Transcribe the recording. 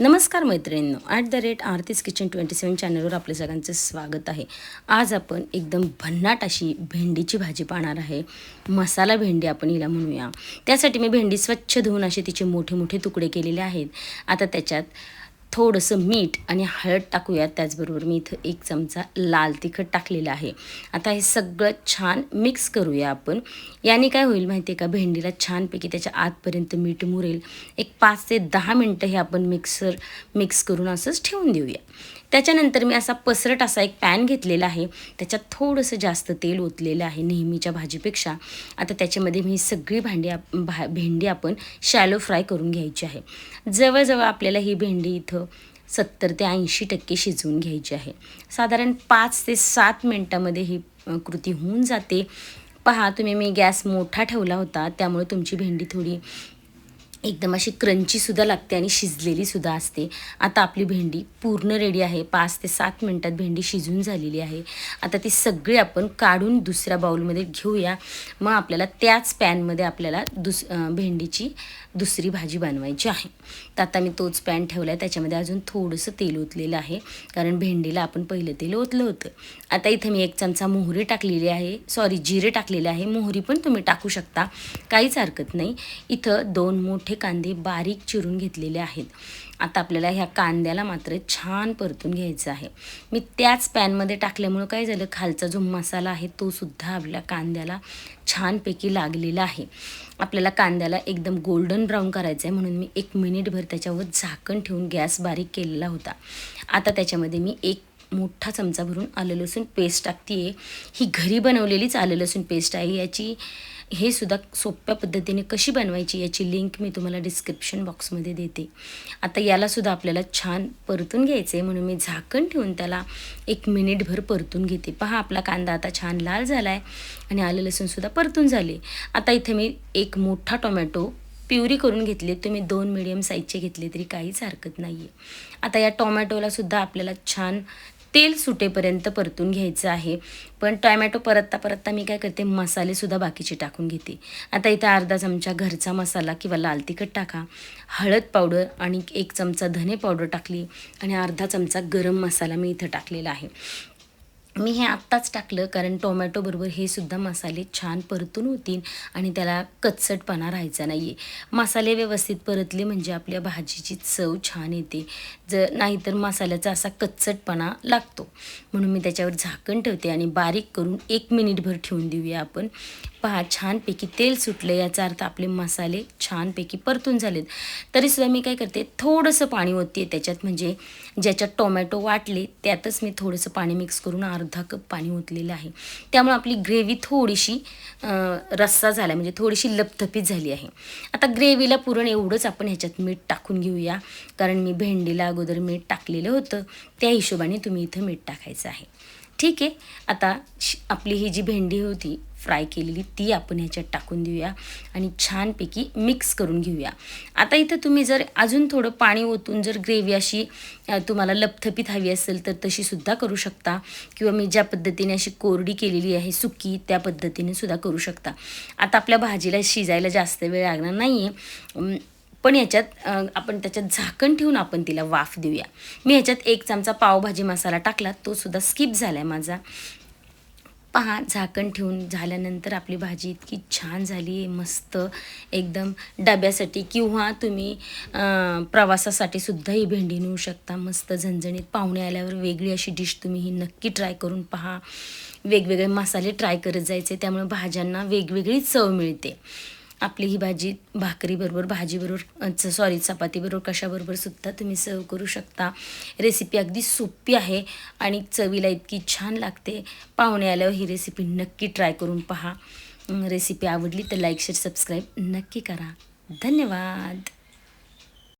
नमस्कार मैत्रिणींनो. At the rate Aarti's kitchen twenty seven चॅनलवर आपल्या सगळ्यांचं स्वागत आहे. आज आपण एकदम भन्नाट अशी भेंडीची भाजी पाहणार आहे. मसाला भेंडी आपण हिला म्हणूया. त्यासाठी मी भेंडी स्वच्छ धुवून असे तिचे मोठे मोठे तुकडे केलेले आहेत. आता त्याच्यात थोडंसं मीठ आणि हळद टाकूयात त्याचबरोबर मी इथं एक चमचा लाल तिखट टाकलेलं आहे. आता हे सगळं छान मिक्स करूया आपण. याने काय होईल माहिती आहे का? भेंडीला छानपैकी त्याच्या आतपर्यंत मीठ मुरेल. एक पाच ते दहा मिनटं हे आपण मिक्सर मिक्स करून असंच ठेवून देऊया. त्याच्यानंतर मी असा पसरट असा एक पॅन घेतलेला आहे. त्याच्यात थोडंसं जास्त तेल ओतलेलं आहे नेहमीच्या भाजीपेक्षा. आता त्याच्यामध्ये मी सगळी भांडी आप भा भेंडी आपण शॅलो फ्राय करून घ्यायची आहे. जवळजवळ आपल्याला ही भेंडी इथं सत्तर ते ऐंशी टक्के शिजवून घ्यायची आहे. साधारण पाच ते सात मिनटामध्ये ही कृती होऊन जाते. पहा तुम्ही मी गॅस मोठा ठेवला होता त्यामुळे तुमची भेंडी थोडी एकदम अशी क्रंचीसुद्धा लागते आणि शिजलेलीसुद्धा असते. आता आपली भेंडी पूर्ण रेडी आहे. पाच ते सात मिनटात भेंडी शिजून झालेली आहे. आता ती सगळी आपण काढून दुसऱ्या बाऊलमध्ये घेऊया. मग आपल्याला त्याच पॅनमध्ये आपल्याला दुस भेंडीची दुसरी भाजी बनवायची आहे. तर आता मी तोच पॅन ठेवला आहे त्याच्यामध्ये अजून थोडंसं तेल ओतलेलं आहे. कारण भेंडीला आपण पहिलं तेल ओतलं होतं. आता इथं मी एक चमचा मोहरी टाकलेली आहे. सॉरी जिरे टाकलेले आहे. मोहरी पण तुम्ही टाकू शकता. काहीच हरकत नाही. इथं दोन मोठे कांदे बारीक चिरून घेतलेले आहेत. आता आपल्याला ह्या कांद्याला मात्र छान परतून घ्यायचं आहे. मी त्याच पॅनमध्ये टाकल्यामुळं काय झालं? खालचा जो मसाला आहे तो सुद्धा आपल्या कांद्याला छानपैकी लागलेला आहे. आपल्याला कांद्याला एकदम गोल्डन ब्राऊन करायचं आहे म्हणून मी एक मिनिटभर त्याच्यावर झाकण ठेवून गॅस बारीक केलेला होता. आता त्याच्यामध्ये मी एक मोठा चमचा भरून आलं लसूण पेस्ट टाकते आहे ही घरी बनवलेलीच आलं लसूण पेस्ट आहे. याची हे सुद्धा सोप्या पद्धतीने कशी बनवायची याची लिंक मी तुम्हाला डिस्क्रिप्शन बॉक्समध्ये देते. आता यालासुद्धा आपल्याला छान परतून घ्यायचं आहे म्हणून मी झाकण ठेवून त्याला एक मिनिटभर परतून घेते. पहा आपला कांदा आता छान लाल झाला आहे आणि आलं लसूणसुद्धा परतून झाले. आता इथे मी एक मोठा टोमॅटो प्युरी करून घेतली. तुम्ही दोन मिडियम साईजचे घेतले तरी काहीच हरकत नाही आहे आता या टोमॅटोलासुद्धा आपल्याला छान तेल सुटेपर्यंत परतून घ्यायचं आहे. पण टॉमॅटो परतता परतता मी काय करते मसालेसुद्धा बाकीचे टाकून घेते. आता इथं अर्धा चमचा घरचा मसाला किंवा लाल तिखट टाका. हळद पावडर आणि एक चमचा धने पावडर टाकली आणि अर्धा चमचा गरम मसाला मी इथं टाकलेला आहे. मी हे आत्ताच टाकलं कारण टोमॅटोबरोबर हे सुद्धा मसाले छान परतून होतील आणि त्याला कच्चटपणा राहायचा नाही आहे मसाले व्यवस्थित परतले म्हणजे आपल्या भाजीची चव छान येते. जर नाहीतर मसाल्याचा असा कच्चटपणा लागतो. म्हणून मी त्याच्यावर झाकण ठेवते आणि बारीक करून एक मिनिटभर ठेवून देऊया आपण. पहा छानपैकी तेल सुटलं याचा अर्थ आपले मसाले छानपैकी परतून झालेत. तरीसुद्धा मी काय करते थोडंसं पाणी ओतते त्याच्यात. म्हणजे ज्याच्यात टोमॅटो वाटले त्यातच मी थोडंसं पाणी मिक्स करून अर्धा कप पाणी ओतलेलं आहे. त्यामुळे आपली ग्रेव्ही थोडीशी रस्सा झाला म्हणजे थोडीशी लपथपीत झाली आहे. आता ग्रेव्हीला पुरण एवढंच आपण ह्याच्यात मीठ टाकून घेऊया. कारण मी भेंडीला अगोदर मीठ टाकलेलं होतं. त्या हिशोबाने तुम्ही इथं मीठ टाकायचं आहे. ठीक आहे? आता श- आपली ही जी भेंडी होती फ्राय केलेली ती आपण ह्याच्यात टाकून देऊया आणि छानपैकी मिक्स करून घेऊया. आता इथं तुम्ही जर अजून थोडं पाणी ओतून जर ग्रेव्ही अशी तुम्हाला लपथपीत हवी असेल तर तशीसुद्धा करू शकता. किंवा मी ज्या पद्धतीने अशी कोरडी केलेली आहे सुकी त्या पद्धतीने सुद्धा करू शकता. आता आपल्या भाजीला शिजायला जास्त वेळ लागणार नाही आहे पण याच्यात आपण त्याच्यात झाकण ठेवून आपण तिला वाफ देऊया. मी ह्याच्यात एक चमचा पावभाजी मसाला टाकला तो सुद्धा स्किप झाला आहे माझा. पहा झाकण ठेवून झाल्यानंतर आपली भाजी इतकी छान झाली आहे मस्त एकदम डब्यासाठी किंवा तुम्ही प्रवासासाठी सुद्धा ही भेंडी नेऊ शकता. मस्त झणझणीत पाहुणे आल्यावर वेगळी अशी डिश तुम्ही ही नक्की ट्राय करून पहा. वेगवेगळे मसाले ट्राय करत जायचे त्यामुळे भाज्यांना वेगवेगळी चव मिळते. आपली ही भाजी भाकरीबरोबर भाजीबरोबर सॉरी चपातीबरोबर कशाबरोबर सुद्धा तुम्ही सर्व करू शकता. रेसिपी अगदी सोपी आहे आणि चवीला इतकी छान लागते. पाहुणे आल्यावर ही रेसिपी नक्की ट्राय करून पहा. रेसिपी आवडली तर लाईक शेअर सबस्क्राईब नक्की करा. धन्यवाद.